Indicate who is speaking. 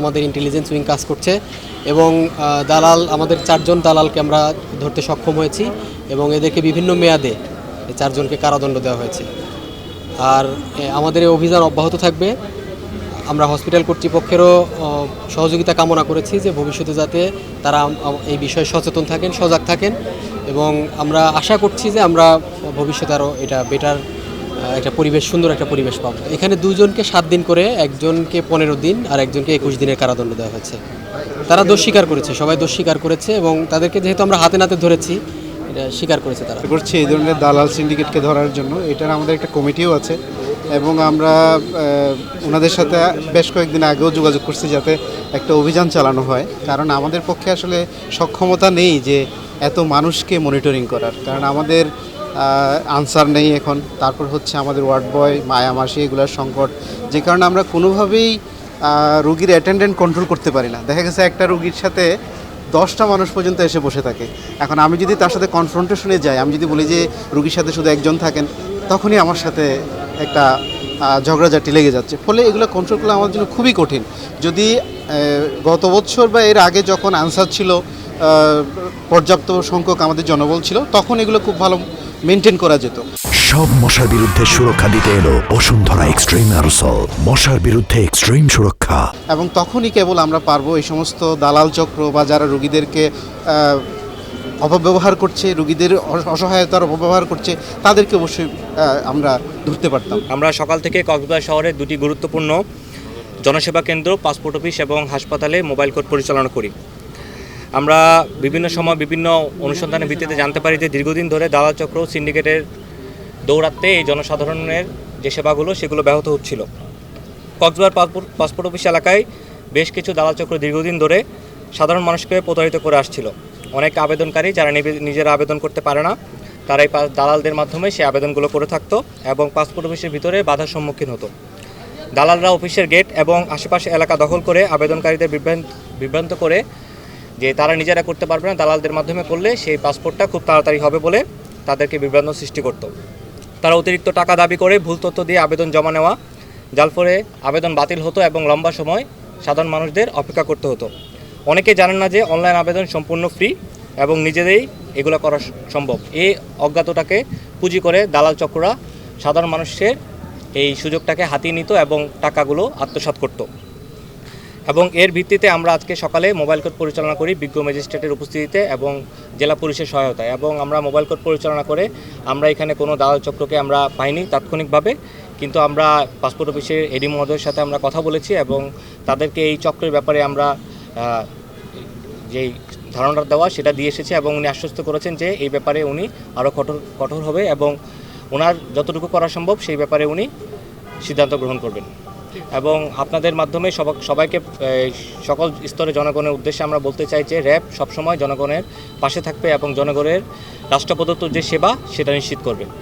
Speaker 1: আমাদের intelligence wing কাজ করছে এবং দালাল, আমাদের চারজন দালালকে আমরা ধরতে সক্ষম হয়েছি এবং এদেরকে বিভিন্ন মেয়াদে চারজনকে কারাদণ্ড দেওয়া হয়েছে। আর আমাদের এই অভিযান অব্যাহত থাকবে। আমরা হসপিটাল কর্তৃপক্ষেরও সহযোগিতা কামনা করেছি যে ভবিষ্যতে যাতে তারা এই বিষয়ে সচেতন থাকেন, সজাগ থাকেন এবং আমরা আশা করছি যে আমরা ভবিষ্যতে আরও এটা বেটার একটা পরিবেশ, সুন্দর একটা পরিবেশ পাবো। এখানে দুজনকে সাত দিন করে, একজনকে পনেরো দিন আর একজনকে একুশ দিনের কারাদণ্ড দেওয়া হয়েছে। তারা দোষ স্বীকার করেছে, সবাই দোষ স্বীকার করেছে এবং তাদেরকে যেহেতু আমরা হাতে নাতে ধরেছি, এটা স্বীকার করেছে তারা।
Speaker 2: করছি এই ধরনের দালাল সিন্ডিকেটকে ধরার জন্য। এটার আমাদের একটা কমিটিও আছে এবং আমরা ওনাদের সাথে বেশ কয়েকদিন আগেও যোগাযোগ করছি যাতে একটা অভিযান চালানো হয়। কারণ আমাদের পক্ষে আসলে সক্ষমতা নেই যে এত মানুষকে মনিটরিং করার। কারণ আমাদের আনসার নেই এখন। তারপর হচ্ছে আমাদের ওয়ার্ড বয়, মায়া মাসি, এগুলোর সংকট। যে কারণে আমরা কোনোভাবেই রুগীর অ্যাটেন্ডেন্ট কন্ট্রোল করতে পারি না। দেখা গেছে একটা রুগীর সাথে দশটা মানুষ পর্যন্ত এসে বসে থাকে। এখন আমি যদি তার সাথে কনফ্রন্টেশনে যাই, আমি যদি বলি যে রুগীর সাথে শুধু একজন থাকেন, তখনই আমার সাথে একটা ঝগড়াঝাটি লেগে যাচ্ছে। ফলে এগুলো কন্ট্রোল করা আমার জন্য খুবই কঠিন। যদি গত বছর বা এর আগে যখন আনসার ছিল পর্যাপ্ত সংখ্যক আমাদের জনবল ছিল, তখন এগুলো খুব ভালো মেনটেন করা যেত।
Speaker 3: সব মশার বিরুদ্ধে সুরক্ষা দিতে এলো বসুন্ধরা এক্সট্রিম অ্যারোসল মশার বিরুদ্ধে এক্সট্রিম সুরক্ষা।
Speaker 2: এবং তখনই কেবল আমরা পারব এই সমস্ত দালাল চক্র বা যারা রুগীদেরকে অপব্যবহার করছে রুগীদের অসহায়তার অপব্যবহার করছে তাদেরকে অবশ্যই আমরা ধরতে পারতাম।
Speaker 4: আমরা সকাল থেকে কক্সবাজার শহরে দুটি গুরুত্বপূর্ণ জনসেবা কেন্দ্র পাসপোর্ট অফিস এবং হাসপাতালে মোবাইল কোর্ট পরিচালনা করি। আমরা বিভিন্ন সময় বিভিন্ন অনুসন্ধানের ভিত্তিতে জানতে পারি যে দীর্ঘদিন ধরে দালাল চক্র সিন্ডিকেটের দৌড়াতে এই জনসাধারণের যে সেবাগুলো, সেগুলো ব্যাহত হচ্ছিল। কক্সবাজার পাসপোর্ট অফিস এলাকায় বেশ কিছু দালাল চক্র দীর্ঘদিন ধরে সাধারণ মানুষকে প্রতারিত করে আসছিল। অনেক আবেদনকারী যারা নিজেরা আবেদন করতে পারে না তারা এই দালালদের মাধ্যমে সেই আবেদনগুলো করে থাকতো এবং পাসপোর্ট অফিসের ভিতরে বাধার সম্মুখীন হতো। দালালরা অফিসের গেট এবং আশেপাশে এলাকা দখল করে আবেদনকারীদের বিভ্রান্ত বিভ্রান্ত করে যে তারা নিজেরা করতে পারবে না, দালালদের মাধ্যমে করলে সেই পাসপোর্টটা খুব তাড়াতাড়ি হবে বলে তাদেরকে বিভ্রান্ত সৃষ্টি করতো। তারা অতিরিক্ত টাকা দাবি করে ভুল তথ্য দিয়ে আবেদন জমা নেওয়া, যার ফলে আবেদন বাতিল হতো এবং লম্বা সময় সাধারণ মানুষদের অপেক্ষা করতে হতো। অনেকে জানেন না যে অনলাইন আবেদন সম্পূর্ণ ফ্রি এবং নিজেদেরই এগুলো করা সম্ভব। এই অজ্ঞাতটাকে পুঁজি করে দালাল চক্ররা সাধারণ মানুষের এই সুযোগটাকে হাতিয়ে নিত এবং টাকাগুলো আত্মসাৎ করতো। এবং এর ভিত্তিতে আমরা আজকে সকালে মোবাইল কোর্ট পরিচালনা করি বিজ্ঞ ম্যাজিস্ট্রেটের উপস্থিতিতে এবং জেলা পুলিশের সহায়তায়। এবং আমরা মোবাইল কোর্ট পরিচালনা করে আমরা এখানে কোনো দালাল চক্রকে আমরা পাইনি তাৎক্ষণিকভাবে, কিন্তু আমরা পাসপোর্ট অফিসের এডি মহোদয়ের সাথে আমরা কথা বলেছি এবং তাদেরকে এই চক্রের ব্যাপারে আমরা যেই ধারণা দেওয়া সেটা দিয়ে এসেছে এবং উনি আশ্বস্ত করেছেন যে এই ব্যাপারে উনি আরও কঠোর কঠোর হবে এবং ওনার যতটুকু করা সম্ভব সেই ব্যাপারে উনি সিদ্ধান্ত গ্রহণ করবেন। এবং আপনাদের মাধ্যমে সবা- সবাইকে সকল স্তরে জনগণের উদ্দেশ্যে আমরা বলতে চাই যে র্যাব সবসময় জনগণের পাশে থাকবে এবং জনগণের রাষ্ট্র প্রদত্ত যে সেবা, সেটা নিশ্চিত করবে।